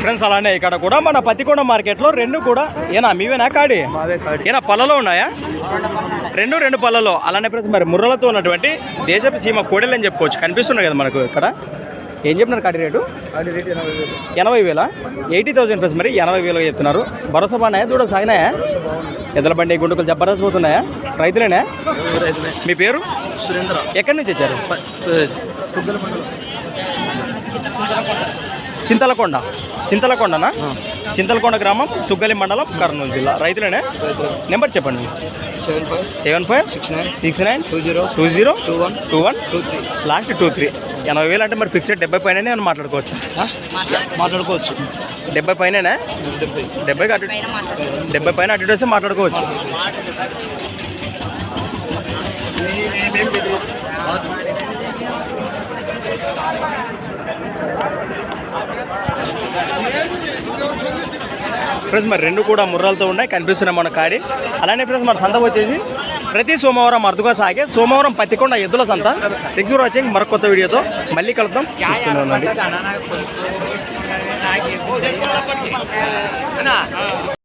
Friends అలానే ఇక్కడ కూడా మన పత్తికొండ మార్కెట్లో రెండు కూడా ఏనా మీవేనా కాడి? ఏనా పళ్ళలో ఉన్నాయా? రెండు రెండు పళ్ళలో. అలానే ఫ్రెండ్స్ మరి ముర్రలతో ఉన్నటువంటి దేశపు సీమ కోడలు అని చెప్పుకోవచ్చు. కనిపిస్తున్నాయి కదా మనకు ఇక్కడ. ఏం చెప్తున్నారు కాడి రేటు? ఎనభై వేలు. ఎయిటీ థౌసండ్ ఫ్రెండ్స్ మరి ఎనభై వేలు చెప్తున్నారు. భరోసా బాగున్నాయా? దూడ సాగినాయా? ఎద్దుల బండి గుండుకులు జబర్దస్త్ పోతున్నాయా? రైతులేనా? రైతులే. మీ పేరు? సురేంద్ర. ఎక్కడి నుంచి వచ్చారు? చింతలకొండ. చింతలకొండనా? చింతలకొండ గ్రామం తుగ్గలి మండలం కర్నూలు జిల్లా. రైతులేనే? రైతులు. నెంబర్ చెప్పండి. Seven five seven five six nine six nine two zero two zero two one two one two three. Last two three. ఎనభై వేలు అంటే మరి ఫిక్స్డ్ డెబ్బై పైన నేను మాట్లాడుకోవచ్చు? మాట్లాడుకోవచ్చు. డెబ్బై పైననే? డెబ్బై. డెబ్బై అటు డెబ్బై పైన అటు వస్తే మాట్లాడుకోవచ్చు. ఫ్రెండ్స్ మరి రెండు కూడా ముర్రాలతో ఉన్నాయి కనిపిస్తున్నాయి మన కాడి. అలానే ఫ్రెండ్స్ మన సంత వచ్చేసి ప్రతి సోమవారం అరుదుగా సాగే సోమవారం పత్తికొండ ఎద్దుల సంత. థింగ్స్ ఫర్ వాచింగ్ మరొక కొత్త వీడియోతో మళ్ళీ కలుద్దాం.